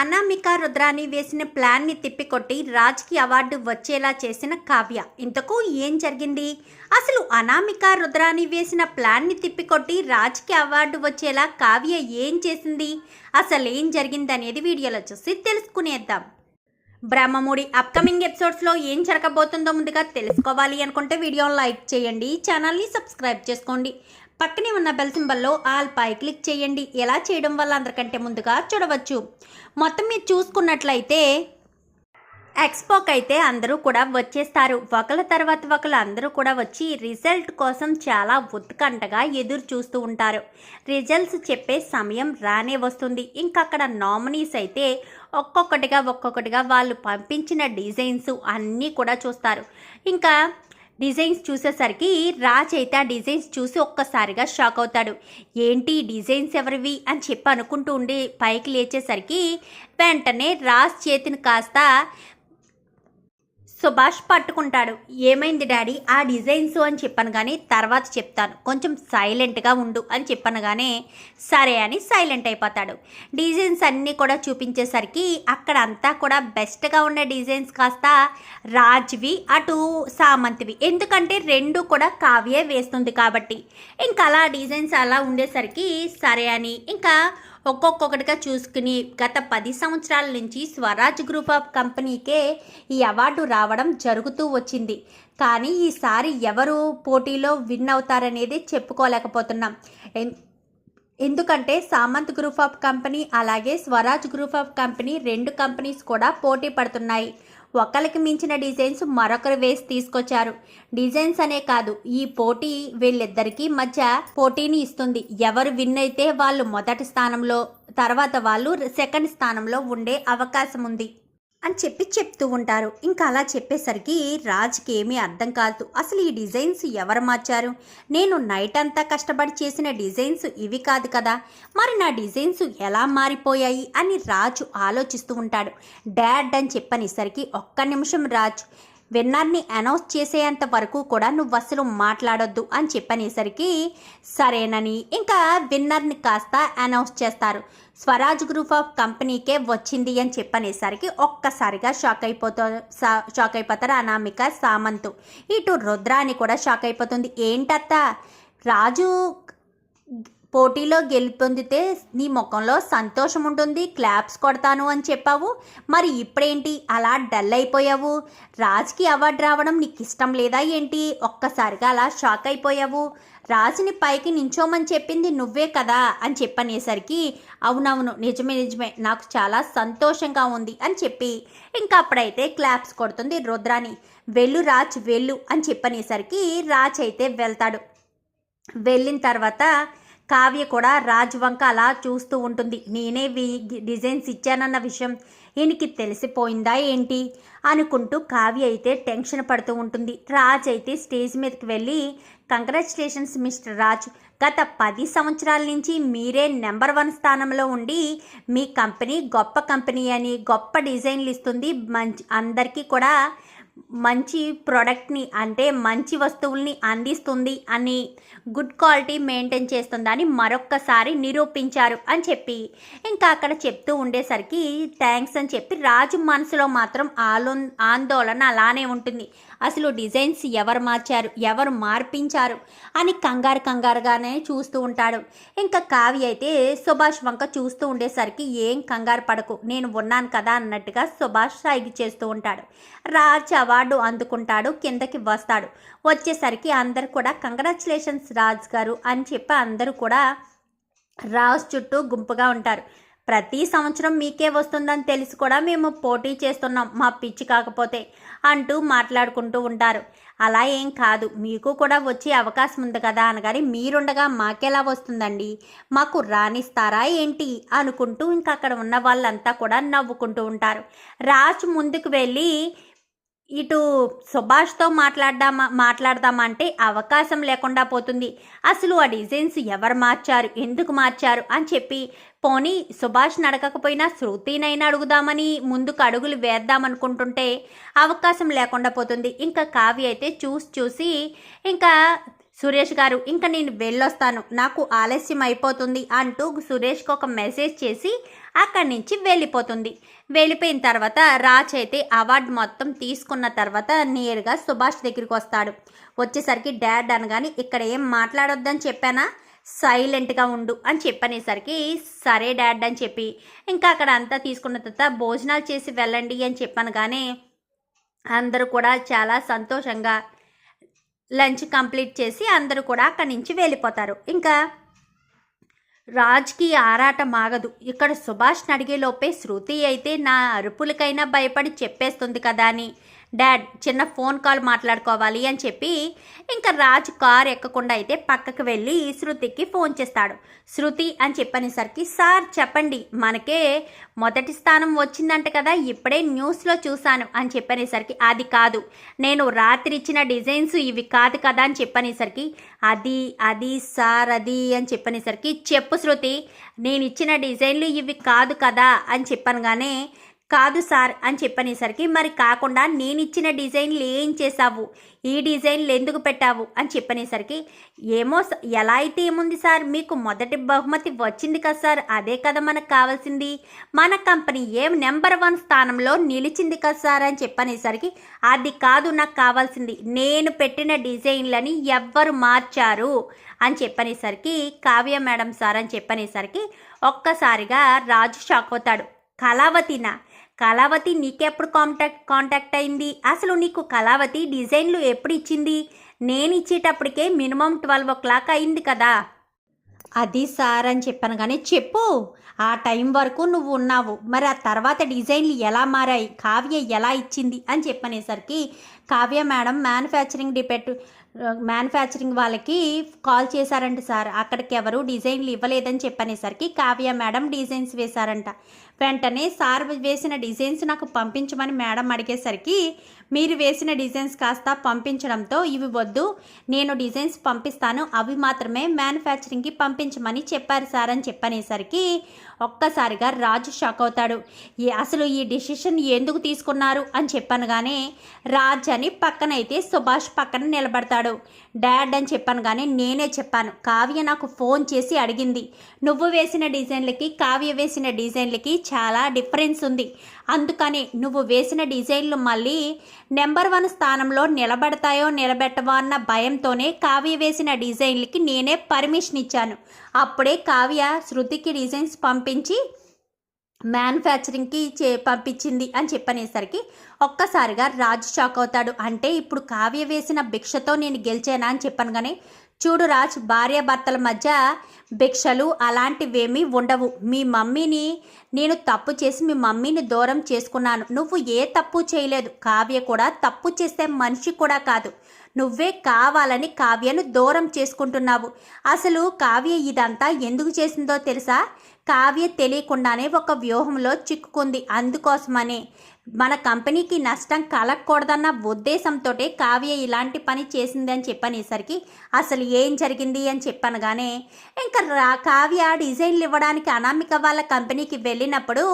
అనామిక రుద్రాని వేసిన ప్లాన్ని తిప్పికొట్టి రాజ్కి అవార్డు వచ్చేలా చేసిన కావ్య. ఇంతకు ఏం జరిగింది? అసలు అనామిక రుద్రాని వేసిన ప్లాన్ని తిప్పికొట్టి రాజ్కి అవార్డు వచ్చేలా కావ్య ఏం చేసింది? అసలు ఏం జరిగింది అనేది వీడియోలో చూసి తెలుసుకునేద్దాం. బ్రహ్మముడి అప్కమింగ్ ఎపిసోడ్స్లో ఏం జరగబోతుందో ముందుగా తెలుసుకోవాలి అనుకుంటే వీడియోని లైక్ చేయండి ఛానల్ని సబ్స్క్రైబ్ చేసుకోండి. పక్కనే ఉన్న బెల్ సింబల్లో ఆల్ పై క్లిక్ చేయండి. ఎలా చేయడం వల్ల అందరికంటే ముందుగా చూడవచ్చు. మొత్తం మీరు చూసుకున్నట్లయితే ఎక్స్పోక్ అయితే అందరూ కూడా వచ్చేస్తారు. ఒకళ్ళ తర్వాత ఒకళ్ళు అందరూ కూడా వచ్చి రిజల్ట్ కోసం చాలా ఉత్కంఠగా ఎదురు చూస్తూ ఉంటారు. రిజల్ట్స్ చెప్పే సమయం రానే వస్తుంది. ఇంకా అక్కడ నామినీస్ అయితే ఒక్కొక్కటిగా ఒక్కొక్కటిగా వాళ్ళు పంపించిన డిజైన్స్ అన్నీ కూడా చూస్తారు. ఇంకా డిజైన్స్ చూసేసరికి రాజ్ అయితే ఆ డిజైన్స్ చూసి ఒక్కసారిగా షాక్ అవుతాడు. ఏంటి డిజైన్స్ ఎవరివి అని చెప్పి అనుకుంటూ ఉండి పైకి లేచేసరికి వెంటనే రాజ్ చేతిని కాస్త సుభాష్ పట్టుకుంటాడు. ఏమైంది డాడీ? ఆ డిజైన్స్ అని చెప్పాను కానీ తర్వాత చెప్తాను. కొంచెం సైలెంట్గా ఉండు అని చెప్పాను కానీ సరే అని సైలెంట్ అయిపోతాడు. డిజైన్స్ అన్నీ కూడా చూపించేసరికి అక్కడ అంతా కూడా బెస్ట్గా ఉన్న డిజైన్స్ కాస్త రాజ్వి అటు సామంత్వి. ఎందుకంటే రెండు కూడా కావ్యే వేస్తుంది కాబట్టి. ఇంకా అలా డిజైన్స్ అలా ఉండేసరికి సరే అని ఇంకా ఒక్కొక్కటిగా చూసుకుని గత పది సంవత్సరాల నుంచి స్వరాజ్ గ్రూప్ ఆఫ్ కంపెనీకే ఈ అవార్డు రావడం జరుగుతూ వచ్చింది. కానీ ఈసారి ఎవరు పోటీలో విన్ అవుతారనేది చెప్పుకోలేకపోతున్నాం. ఎన్- ఎందుకంటే సామంత్ గ్రూప్ ఆఫ్ కంపెనీ అలాగే స్వరాజ్ గ్రూప్ ఆఫ్ కంపెనీ రెండు కంపెనీస్ కూడా పోటీ పడుతున్నాయి. ఒకరికి మించిన డిజైన్స్ మరొకరు వేసి తీసుకొచ్చారు. డిజైన్స్ అనే కాదు ఈ పోటీ వీళ్ళిద్దరికీ మధ్య పోటీని ఇస్తుంది. ఎవరు విన్ అయితే వాళ్ళు మొదటి స్థానంలో తర్వాత వాళ్ళు సెకండ్ స్థానంలో ఉండే అవకాశం ఉంది. అని చెప్పి చెప్తూ ఉంటారు. ఇంకా అలా చెప్పేసరికి రాజ్కి ఏమీ అర్థం కాదు. అసలు ఈ డిజైన్స్ ఎవరు మార్చారు? నేను నైట్ అంతా కష్టపడి చేసిన డిజైన్స్ ఇవి కాదు కదా. మరి నా డిజైన్స్ ఎలా మారిపోయాయి? అని రాజు ఆలోచిస్తూ ఉంటాడు. డాడ్ అని చెప్పనేసరికి ఒక్క నిమిషం రాజు విన్నర్ని అనౌన్స్ చేసేంత వరకు కూడా నువ్వు అసలు మాట్లాడొద్దు అని చెప్పనేసరికి సరేనని ఇంకా విన్నర్ని కాస్త అనౌన్స్ చేస్తారు. స్వరాజ్ గ్రూప్ ఆఫ్ కంపెనీకే వచ్చింది అని చెప్పనేసరికి ఒక్కసారిగా షాక్ అయిపోతా షాక్ అయిపోతారు అనామిక సామంత్. ఇటు రుద్రాని కూడా షాక్ అయిపోతుంది. ఏంటత్త? రాజు పోటీలో గెలుపొందితే నీ ముఖంలో సంతోషం ఉంటుంది క్లాప్స్ కొడతాను అని చెప్పావు. మరి ఇప్పుడేంటి? అలా డల్ అయిపోయావు. రాజ్కి అవార్డు రావడం నీకు ఇష్టం లేదా ఏంటి? ఒక్కసారిగా అలా షాక్ అయిపోయావు. రాజుని పైకి నించోమని చెప్పింది నువ్వే కదా అని చెప్పనేసరికి అవునవును నిజమే నిజమే నాకు చాలా సంతోషంగా ఉంది అని చెప్పి ఇంకా అప్పుడైతే క్లాప్స్ కొడుతుంది రుద్రాని వెళ్ళు రాజ్ వెళ్ళు అని చెప్పనేసరికి రాజ్ అయితే వెళ్తాడు. వెళ్ళిన తర్వాత కావ్య కూడా రాజ్ వంక అలా చూస్తూ ఉంటుంది. నేనే వి- డిజైన్స్ ఇచ్చానన్న విషయం ఈయనకి తెలిసిపోయిందా ఏంటి? అనుకుంటూ కావ్య అయితే టెన్షన్ పడుతూ ఉంటుంది. రాజ్ అయితే స్టేజ్ మీదకి వెళ్ళి కంగ్రాచులేషన్స్ మిస్టర్ రాజ్ గత పది సంవత్సరాల నుంచి మీరే నెంబర్ వన్ స్థానంలో ఉండి మీ కంపెనీ గొప్ప కంపెనీ అని గొప్ప డిజైన్లు ఇస్తుంది. మంచి అందరికీ కూడా మంచి ప్రోడక్ట్ని అంటే మంచి వస్తువుల్ని అందిస్తుంది అని గుడ్ క్వాలిటీ మెయింటైన్ చేస్తుందని మరొక్కసారి నిరూపించారు అని చెప్పి ఇంకా అక్కడ చెప్తూ ఉండేసరికి థ్యాంక్స్ అని చెప్పి రాజు మనసులో మాత్రం ఆలో ఆందోళన అలానే ఉంటుంది. అసలు డిజైన్స్ ఎవరు మార్చారు ఎవరు మార్పించారు అని కంగారు కంగారుగానే చూస్తూ ఉంటాడు. ఇంకా కావ్య అయితే సుభాష్ వంక చూస్తూ ఉండేసరికి ఏం కంగారు పడకు నేను ఉన్నాను కదా అన్నట్టుగా సుభాష్ సాగి చేస్తూ ఉంటాడు. రాజ్ అవార్డు అందుకుంటాడు కిందకి వస్తాడు. వచ్చేసరికి అందరు కూడా కంగ్రాచులేషన్స్ రాజ్ గారు అని చెప్పి అందరూ కూడా రాజ్ చుట్టూ గుంపుగా ఉంటారు. ప్రతి సంవత్సరం మీకే వస్తుందని తెలిసి కూడా మేము పోటీ చేస్తున్నాం మా పిచ్చి కాకపోతే అంటూ మాట్లాడుకుంటూ ఉంటారు. అలా ఏం కాదు మీకు కూడా వచ్చే అవకాశం ఉంది కదా అనగాని మీరుండగా మాకెలా వస్తుందండి? మాకు రాణిస్తారా ఏంటి? అనుకుంటూ ఇంకా అక్కడ ఉన్న వాళ్ళంతా కూడా నవ్వుకుంటూ ఉంటారు. రాజ్ ముందుకు వెళ్ళి ఇటు సుభాష్తో మాట్లాడదామా మాట్లాడదామంటే అవకాశం లేకుండా పోతుంది. అసలు ఆ డిజైన్స్ ఎవరు మార్చారు? ఎందుకు మార్చారు? అని చెప్పి పోనీ సుభాష్ నడకకపోయినా శృతినైనా అడుగుదామని ముందుకు అడుగులు వేద్దామనుకుంటుంటే అవకాశం లేకుండా పోతుంది. ఇంకా కావ్య అయితే చూసి చూసి ఇంకా సురేష్ గారు ఇంకా నేను వెళ్ళొస్తాను. నాకు ఆలస్యం అయిపోతుంది అంటూ సురేష్కి ఒక మెసేజ్ చేసి అక్కడి నుంచి వెళ్ళిపోతుంది. వెళ్ళిపోయిన తర్వాత రాజ్ అయితే అవార్డు మొత్తం తీసుకున్న తర్వాత నేరుగా సుభాష్ దగ్గరికి వస్తాడు. వచ్చేసరికి డాడ్ అనగానే ఇక్కడ ఏం మాట్లాడొద్దని చెప్పానా? సైలెంట్గా ఉండు అని చెప్పనేసరికి సరే డాడ్ అని చెప్పి ఇంకా అక్కడ అంతా తీసుకున్న తర్వాత భోజనాలు చేసి వెళ్ళండి అని చెప్పాను కానీ అందరూ కూడా చాలా సంతోషంగా లంచ్ కంప్లీట్ చేసి అందరూ కూడా అక్కడి నుంచి వెళ్ళిపోతారు. ఇంకా రాజ్కి ఆరాటం ఆగదు. ఇక్కడ సుభాష్ అడిగేలోపే శృతి అయితే నా అరుపులకైనా భయపడి చెప్పేస్తుంది కదా అని. డాడ్ చిన్న ఫోన్ కాల్ మాట్లాడుకోవాలి అని చెప్పి ఇంకా రాజ్ కార్ ఎక్కకుండా అయితే పక్కకు వెళ్ళి శృతికి ఫోన్ చేస్తాడు. శృతి అని చెప్పనేసరికి సార్ చెప్పండి. మనకే మొదటి స్థానం వచ్చిందంట కదా ఇప్పుడే న్యూస్లో చూశాను అని చెప్పనేసరికి అది కాదు. నేను రాత్రి ఇచ్చిన డిజైన్స్ ఇవి కాదు కదా అని చెప్పనేసరికి అది అది సార్ అది అని చెప్పనేసరికి చెప్పు శృతి నేను ఇచ్చిన డిజైన్లు ఇవి కాదు కదా అని చెప్పనగానే కాదు సార్ అని చెప్పనేసరికి మరి కాకుండా నేను ఇచ్చిన డిజైన్లు ఏం చేశావు? ఈ డిజైన్లు ఎందుకు పెట్టావు? అని చెప్పనేసరికి ఏమో ఎలా అయితే ఏముంది సార్? మీకు మొదటి బహుమతి వచ్చింది కదా సార్ అదే కదా మనకు కావాల్సింది. మన కంపెనీ ఏం నెంబర్ వన్ స్థానంలో నిలిచింది కదా సార్? అని చెప్పనేసరికి అది కాదు నాకు కావాల్సింది. నేను పెట్టిన డిజైన్లని ఎవ్వరు మార్చారు. అని చెప్పనేసరికి కావ్య మేడం సార్ అని చెప్పనేసరికి ఒక్కసారిగా రాజు షాక్ అవుతాడు. కళావతినా కళావతి నీకెప్పుడు కాంటాక్ట్ కాంటాక్ట్ అయింది? అసలు నీకు కళావతి డిజైన్లు ఎప్పుడు ఇచ్చింది? నేను ఇచ్చేటప్పటికే మినిమం ట్వెల్వ్ ఓ క్లాక్ అయింది కదా. అది సార్ అని చెప్పాను కానీ చెప్పు. ఆ టైం వరకు నువ్వు ఉన్నావు. మరి ఆ తర్వాత డిజైన్లు ఎలా మారాయి? కావ్య ఎలా ఇచ్చింది? అని చెప్పనేసరికి కావ్య మేడం మ్యానుఫ్యాక్చరింగ్ డిపెట్ మ్యానుఫ్యాక్చరింగ్ వాళ్ళకి కాల్ చేశారంట సార్. అక్కడికి ఎవరు డిజైన్లు ఇవ్వలేదని చెప్పనేసరికి కావ్య మేడం డిజైన్స్ వేశారంట. వెంటనే సార్ వేసిన డిజైన్స్ నాకు పంపించమని మేడం అడిగేసరికి మీరు వేసిన డిజైన్స్ కాస్త పంపించడంతో ఇవి వద్దు నేను డిజైన్స్ పంపిస్తాను అవి మాత్రమే మ్యానుఫ్యాక్చరింగ్కి పంపించమని చెప్పారు సార్ అని చెప్పనేసరికి ఒక్కసారిగా రాజు షాక్ అవుతాడు. ఈ అసలు ఈ డిసిషన్ ఎందుకు తీసుకున్నారు? అని చెప్పనగానే రాజ్ అని పక్కనైతే సుభాష్ పక్కన నిలబడతాడు. డాడ్ అని చెప్పాను కానీ నేనే చెప్పాను. కావ్య నాకు ఫోన్ చేసి అడిగింది. నువ్వు వేసిన డిజైన్లకి కావ్య వేసిన డిజైన్లకి చాలా డిఫరెన్స్ ఉంది. అందుకని నువ్వు వేసిన డిజైన్లు మళ్ళీ నెంబర్ వన్ స్థానంలో నిలబడతాయో నిలబెట్టవా అన్న భయంతోనే కావ్య వేసిన డిజైన్లకి నేనే పర్మిషన్ ఇచ్చాను. అప్పుడే కావ్య శృతికి డిజైన్స్ పంపి పంపించి మ్యానుఫ్యాక్చరింగ్కి చే పంపించింది అని చెప్పనేసరికి ఒక్కసారిగా రాజు షాక్ అవుతాడు. అంటే ఇప్పుడు కావ్య వేసిన భిక్షతో నేను గెలిచానా అని చెప్పాను కానీ చూడు రాజ్ భార్యాభర్తల మధ్య భిక్షలు అలాంటివేమీ ఉండవు. మీ మమ్మీని నేను తప్పు చేసి మీ మమ్మీని దూరం చేసుకున్నాను. నువ్వు ఏ తప్పు చేయలేదు. కావ్య కూడా తప్పు చేసే మనిషి కూడా కాదు. నువ్వే కావాలని కావ్యను దూరం చేసుకుంటున్నావు. అసలు కావ్య ఇదంతా ఎందుకు చేసిందో తెలుసా? కావ్య తెలియకుండానే ఒక వ్యూహంలో చిక్కుకుంది. అందుకోసమనే మన కంపెనీకి నష్టం కలగకూడదన్న ఉద్దేశంతో కావ్య ఇలాంటి పని చేసింది అని చెప్పనేసరికి అసలు ఏం జరిగింది అని చెప్పనగానే ఇంకా రా కావ్య డిజైన్లు ఇవ్వడానికి అనామిక వాళ్ళ కంపెనీకి వెళ్ళినప్పుడు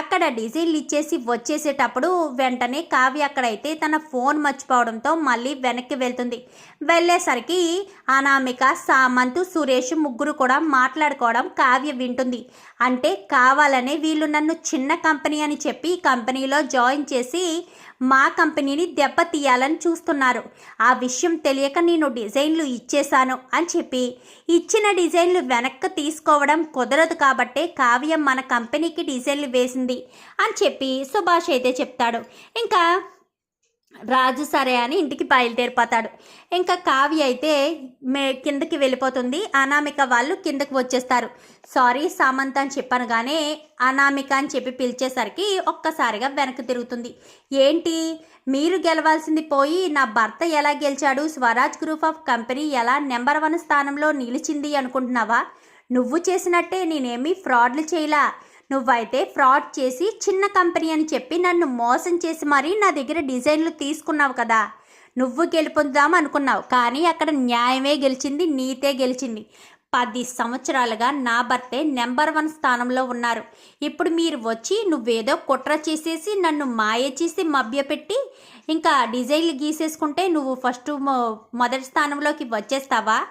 అక్కడ డిజైన్లు ఇచ్చేసి వచ్చేసేటప్పుడు వెంటనే కావ్య అక్కడైతే తన ఫోన్ మర్చిపోవడంతో మళ్ళీ వెనక్కి వెళ్తుంది. వెళ్ళేసరికి అనామిక సామంత్ సురేష్ ముగ్గురు కూడా మాట్లాడుకోవడం కావ్య వింటుంది. అంటే కావాలనే వీళ్ళు నన్ను చిన్న కంపెనీ అని చెప్పి కంపెనీలో జాయిన్ చేసి మా కంపెనీని దెబ్బతీయాలని చూస్తున్నారు. ఆ విషయం తెలియక నేను డిజైన్లు ఇచ్చేశాను అని చెప్పి ఇచ్చిన డిజైన్లు వెనక్కి తీసుకోవడం కుదరదు కాబట్టే కావ్యం మన కంపెనీకి డిజైన్లు వేసింది అని చెప్పి సుభాష్ అయితే చెప్తాడు. ఇంకా రాజు సరే అని ఇంటికి బయలుదేరిపోతాడు. ఇంకా కావ్య అయితే మే కిందకి వెళ్ళిపోతుంది. అనామిక వాళ్ళు కిందకి వచ్చేస్తారు. సారీ సామంత్ అని చెప్పాను కానీ అనామిక అని చెప్పి పిలిచేసరికి ఒక్కసారిగా వెనక్కి తిరుగుతుంది. ఏంటి? మీరు గెలవాల్సింది పోయి నా భర్త ఎలా గెలిచాడు? స్వరాజ్ గ్రూప్ ఆఫ్ కంపెనీ ఎలా నెంబర్ వన్ స్థానంలో నిలిచింది అనుకుంటున్నావా? నువ్వు చేసినట్టే నేనేమీ ఫ్రాడ్లు చేయలా. నువ్వైతే ఫ్రాడ్ చేసి చిన్న కంపెనీ అని చెప్పి నన్ను మోసం చేసి మరీ నా దగ్గర డిజైన్లు తీసుకున్నావు కదా. నువ్వు గెలుపొందాం అనుకున్నావు. కానీ అక్కడ న్యాయమే గెలిచింది నీతే గెలిచింది. పది సంవత్సరాలుగా నా భర్తే నెంబర్ వన్ స్థానంలో ఉన్నారు. ఇప్పుడు మీరు వచ్చి నువ్వేదో కుట్ర చేసేసి నన్ను మాయ చేసి మభ్యపెట్టి ఇంకా డిజైన్లు గీసేసుకుంటే నువ్వు ఫస్ట్ మొ- మొదటి స్థానంలోకి వచ్చేస్తావా?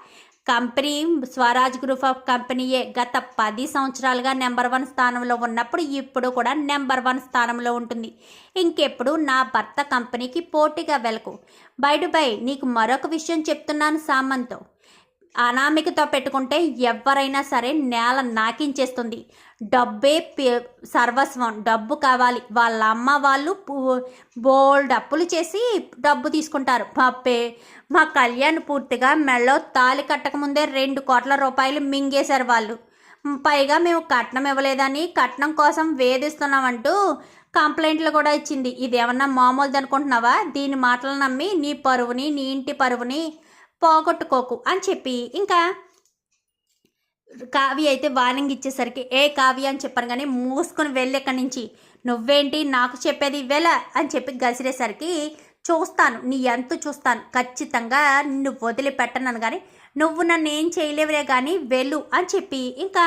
కంపెనీ స్వరాజ్ గ్రూప్ ఆఫ్ కంపెనీయే గత పది సంవత్సరాలుగా నెంబర్ వన్ స్థానంలో ఉన్నప్పుడు ఇప్పుడు కూడా నెంబర్ వన్ స్థానంలో ఉంటుంది. ఇంకెప్పుడు నా భర్త కంపెనీకి పోటీగా వెలకు బయట బై నీకు మరొక విషయం చెప్తున్నాను సామంతో. అనామికతో పెట్టుకుంటే ఎవరైనా సరే నేల నాకించేస్తుంది. డబ్బే పే- సర్వస్వం. డబ్బు కావాలి. వాళ్ళ అమ్మ వాళ్ళు బోల్డ్ అప్పులు చేసి డబ్బు తీసుకుంటారు. మా పే మా కళ్యాణ్ పూర్తిగా మెళ్ళో తాలి కట్టకముందే రెండు కోట్ల రూపాయలు మింగేశారు వాళ్ళు. పైగా మేము కట్నం ఇవ్వలేదని కట్నం కోసం వేధిస్తున్నామంటూ కంప్లైంట్లు కూడా ఇచ్చింది. ఇదేమన్నా మామూలుది అనుకుంటున్నావా దీని మాటలు నమ్మి నీ పరువుని నీ ఇంటి పరువుని పోగొట్టుకోకు అని చెప్పి ఇంకా కావి అయితే వార్నింగ్ ఇచ్చేసరికి ఏ కావి అని చెప్పాను కానీ మూసుకొని వెళ్ళి ఎక్కడి నుంచి? నువ్వేంటి? నాకు చెప్పేది వెళ్ళ అని చెప్పి గసిరేసరికి చూస్తాను నీ ఎంత చూస్తాను. ఖచ్చితంగా నిన్ను వదిలిపెట్టను కానీ నువ్వు నన్ను ఏం చేయలేవులే కానీ వెళ్ళు అని చెప్పి ఇంకా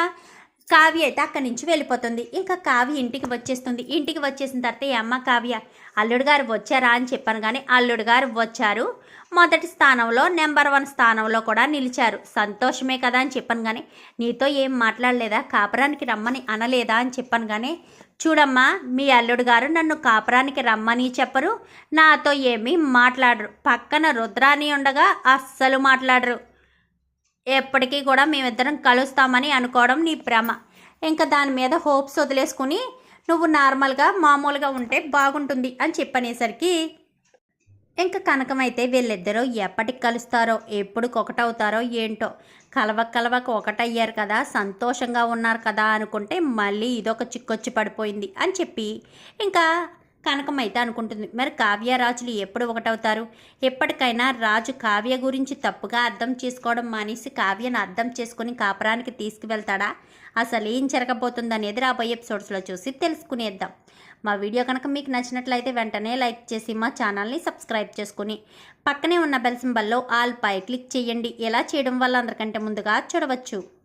కావ్య అయితే అక్కడి నుంచి వెళ్ళిపోతుంది. ఇంకా కావ్య ఇంటికి వచ్చేస్తుంది. ఇంటికి వచ్చేసిన తర్వాత "ఏ అమ్మ కావ్య అల్లుడు గారు వచ్చారా? అని చెప్పాను కానీ అల్లుడు గారు వచ్చారు. మొదటి స్థానంలో నెంబర్ వన్ స్థానంలో కూడా నిలిచారు. సంతోషమే కదా? అని చెప్పాను కానీ నీతో ఏం మాట్లాడలేదా? కాపురానికి రమ్మని అనలేదా? అని చెప్పాను కానీ చూడమ్మా మీ అల్లుడు గారు నన్ను కాపురానికి రమ్మని చెప్పరు. నాతో ఏమీ మాట్లాడరు. పక్కన రుద్రాని ఉండగా అస్సలు మాట్లాడరు. ఎప్పటికీ కూడా మేమిద్దరం కలుస్తామని అనుకోవడం నీ భ్రమ. ఇంకా దాని మీద హోప్స్ వదిలేసుకుని నువ్వు నార్మల్గా మామూలుగా ఉంటే బాగుంటుంది అని చెప్పనేసరికి ఇంకా కనకం అయితే వీళ్ళిద్దరూ ఎప్పటికి కలుస్తారో ఎప్పుడు ఒకటవుతారో ఏంటో. కలవక కలవక ఒకటయ్యారు కదా సంతోషంగా ఉన్నారు కదా అనుకుంటే మళ్ళీ ఇదొక చిక్కొచ్చి పడిపోయింది అని చెప్పి ఇంకా కనకం అయితే అనుకుంటుంది. మరి కావ్య రాజులు ఎప్పుడు ఒకటవుతారు? ఎప్పటికైనా రాజు కావ్య గురించి తప్పుగా అర్థం చేసుకోవడం మానేసి కావ్యను అర్థం చేసుకుని కాపురానికి తీసుకువెళ్తాడా? అసలు ఏం జరగబోతుందనేది రాబోయే ఎపిసోడ్స్లో చూసి తెలుసుకునేద్దాం. మా వీడియో కనుక మీకు నచ్చినట్లయితే వెంటనే లైక్ చేసి మా ఛానల్ని సబ్స్క్రైబ్ చేసుకుని పక్కనే ఉన్న బెల్ సింబల్లో ఆల్ పై క్లిక్ చేయండి. ఎలా చేయడం వల్ల అందరికంటే ముందుగా చూడవచ్చు.